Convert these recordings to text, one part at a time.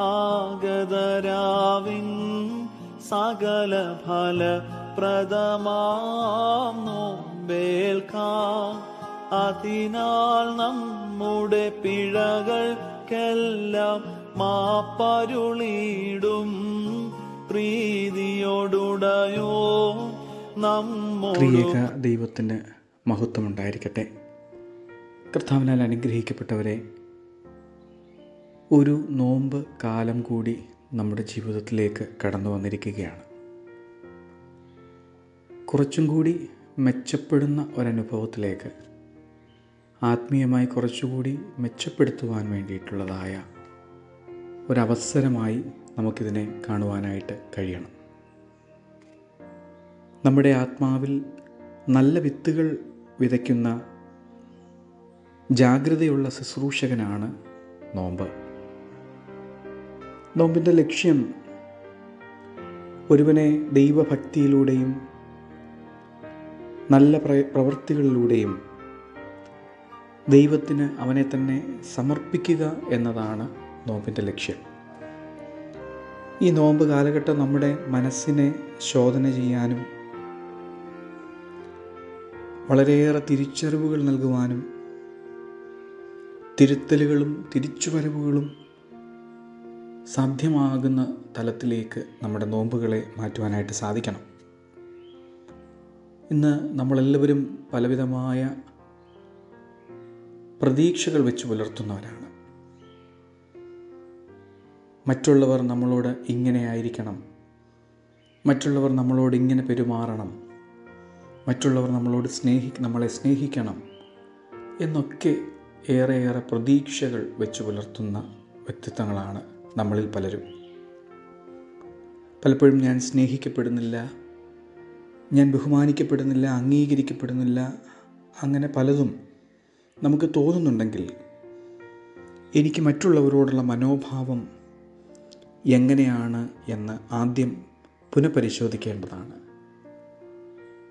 ആഗതരാവിൻ സകല ഫല പ്രദമാം അതിനാൽ നമ്മുടെ പിഴകൾക്കെല്ലാം മാപ്പരുളിയിടും. പ്രീതിയോടുടയോ നമ്മേക ദൈവത്തിന് മഹത്വമുണ്ടായിരിക്കട്ടെ. കർത്താവിനാൽ അനുഗ്രഹിക്കപ്പെട്ടവരെ ഒരു നോമ്പ് കാലം കൂടി നമ്മുടെ ജീവിതത്തിലേക്ക് കടന്നു വന്നിരിക്കുകയാണ്. കുറച്ചും കൂടി മെച്ചപ്പെടുന്ന ഒരനുഭവത്തിലേക്ക് ആത്മീയമായി കുറച്ചുകൂടി മെച്ചപ്പെടുത്തുവാൻ വേണ്ടിയിട്ടുള്ളതായ ഒരവസരമായി നമുക്കിതിനെ കാണുവാനായിട്ട് കഴിയണം. നമ്മുടെ ആത്മാവിൽ നല്ല വിത്തുകൾ വിതയ്ക്കുന്ന ജാഗ്രതയുള്ള ശുശ്രൂഷകനാണ് നോമ്പ്. നോമ്പിന്റെ ലക്ഷ്യം ഒരുവനെ ദൈവഭക്തിയിലൂടെയും നല്ല പ്ര പ്രവൃത്തികളിലൂടെയും ദൈവത്തിന് അവനെ തന്നെ സമർപ്പിക്കുക എന്നതാണ് നോമ്പിന്റെ ലക്ഷ്യം. ഈ നോമ്പ് കാലഘട്ടം നമ്മുടെ മനസ്സിനെ ശോധന ചെയ്യാനും വളരെയേറെ തിരിച്ചറിവുകൾ നൽകുവാനും തിരുത്തലുകളും തിരിച്ചുവരവുകളും സാധ്യമാകുന്ന തലത്തിലേക്ക് നമ്മുടെ നോമ്പുകളെ മാറ്റുവാനായിട്ട് സാധിക്കണം. ഇന്ന് നമ്മളെല്ലാവരും പലവിധമായ പ്രതീക്ഷകൾ വെച്ച് പുലർത്തുന്നവരാണ്. മറ്റുള്ളവർ നമ്മളോട് ഇങ്ങനെ ആയിരിക്കണം. മറ്റുള്ളവർ നമ്മളോട് ഇങ്ങനെ പെരുമാറണം. മറ്റുള്ളവർ നമ്മളോട് സ്നേഹി നമ്മളെ സ്നേഹിക്കണം എന്നൊക്കെ ഏറെ പ്രതീക്ഷകൾ വെച്ച് പുലർത്തുന്ന വ്യക്തിത്വങ്ങളാണ് നമ്മളിൽ പലരും. പലപ്പോഴും ഞാൻ സ്നേഹിക്കപ്പെടുന്നില്ല ഞാൻ ബഹുമാനിക്കപ്പെടുന്നില്ല അംഗീകരിക്കപ്പെടുന്നില്ല അങ്ങനെ പലതും നമുക്ക് തോന്നുന്നുണ്ടെങ്കിൽ എനിക്ക് മറ്റുള്ളവരോടുള്ള മനോഭാവം എങ്ങനെയാണ് എന്ന് ആദ്യം പുനഃപരിശോധിക്കേണ്ടതാണ്.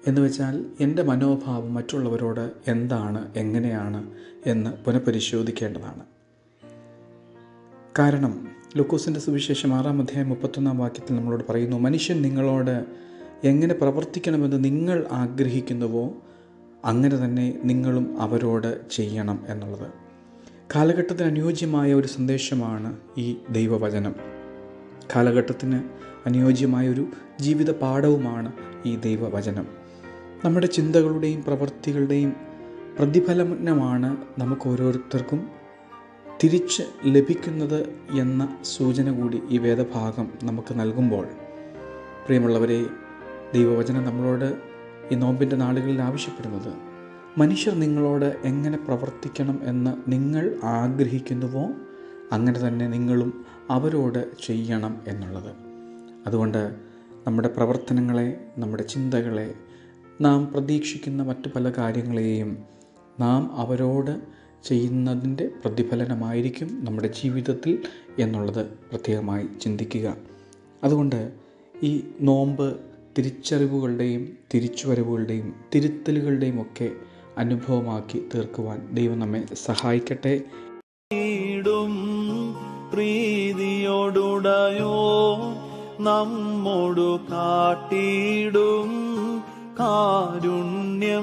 എന്ന് വെച്ചാൽ എന്റെ മനോഭാവം മറ്റുള്ളവരോട് എന്താണ് എങ്ങനെയാണ് എന്ന് പുനഃപരിശോധിക്കേണ്ടതാണ്. കാരണം ലൂക്കോസിന്റെ സുവിശേഷം ആറാം അധ്യായം മുപ്പത്തൊന്നാം വാക്യത്തിൽ നമ്മളോട് പറയുന്നു മനുഷ്യൻ നിങ്ങളോട് എങ്ങനെ പ്രവർത്തിക്കണമെന്ന് നിങ്ങൾ ആഗ്രഹിക്കുന്നുവോ അങ്ങനെ തന്നെ നിങ്ങളും അവരോട് ചെയ്യണം എന്നുള്ളത്. കാലഘട്ടത്തിന് അനുയോജ്യമായ ഒരു സന്ദേശമാണ് ഈ ദൈവവചനം. കാലഘട്ടത്തിന് അനുയോജ്യമായ ഒരു ജീവിത പാഠവുമാണ് ഈ ദൈവവചനം. നമ്മുടെ ചിന്തകളുടെയും പ്രവൃത്തികളുടെയും പ്രതിഫലനമാണ് നമുക്ക് ഓരോരുത്തർക്കും തിരിച്ച് ലഭിക്കുന്നത് എന്ന സൂചന കൂടി ഈ വേദഭാഗം നമുക്ക് നൽകുമ്പോൾ പ്രിയമുള്ളവരെ ദൈവവചനം നമ്മളോട് ഈ നോമ്പിന്റെ നാളുകളിൽ ആവശ്യപ്പെടുന്നത് മനുഷ്യർ നിങ്ങളോട് എങ്ങനെ പ്രവർത്തിക്കണം എന്ന് നിങ്ങൾ ആഗ്രഹിക്കുന്നുവോ അങ്ങനെ തന്നെ നിങ്ങളും അവരോട് ചെയ്യണം എന്നുള്ളത്. അതുകൊണ്ട് നമ്മുടെ പ്രവർത്തനങ്ങളെ നമ്മുടെ ചിന്തകളെ നാം പ്രതീക്ഷിക്കുന്ന മറ്റു പല കാര്യങ്ങളെയും നാം അവരോട് ചെയ്യുന്നതിന്റെ പ്രതിഫലനമായിരിക്കും നമ്മുടെ ജീവിതത്തിൽ എന്നുള്ളത് പ്രത്യേകമായി ചിന്തിക്കുക. അതുകൊണ്ട് ഈ നോമ്പ് തിരിച്ചറിവുകളുടെയും തിരിച്ചുവരവുകളുടെയും തിരുത്തലുകളുടെയും ഒക്കെ അനുഭവമാക്കി തീർക്കുവാൻ ദൈവം നമ്മെ സഹായിക്കട്ടെ. പ്രീതിയോടുടയോ നമ്മോടു കാട്ടിടും കാരുണ്യ.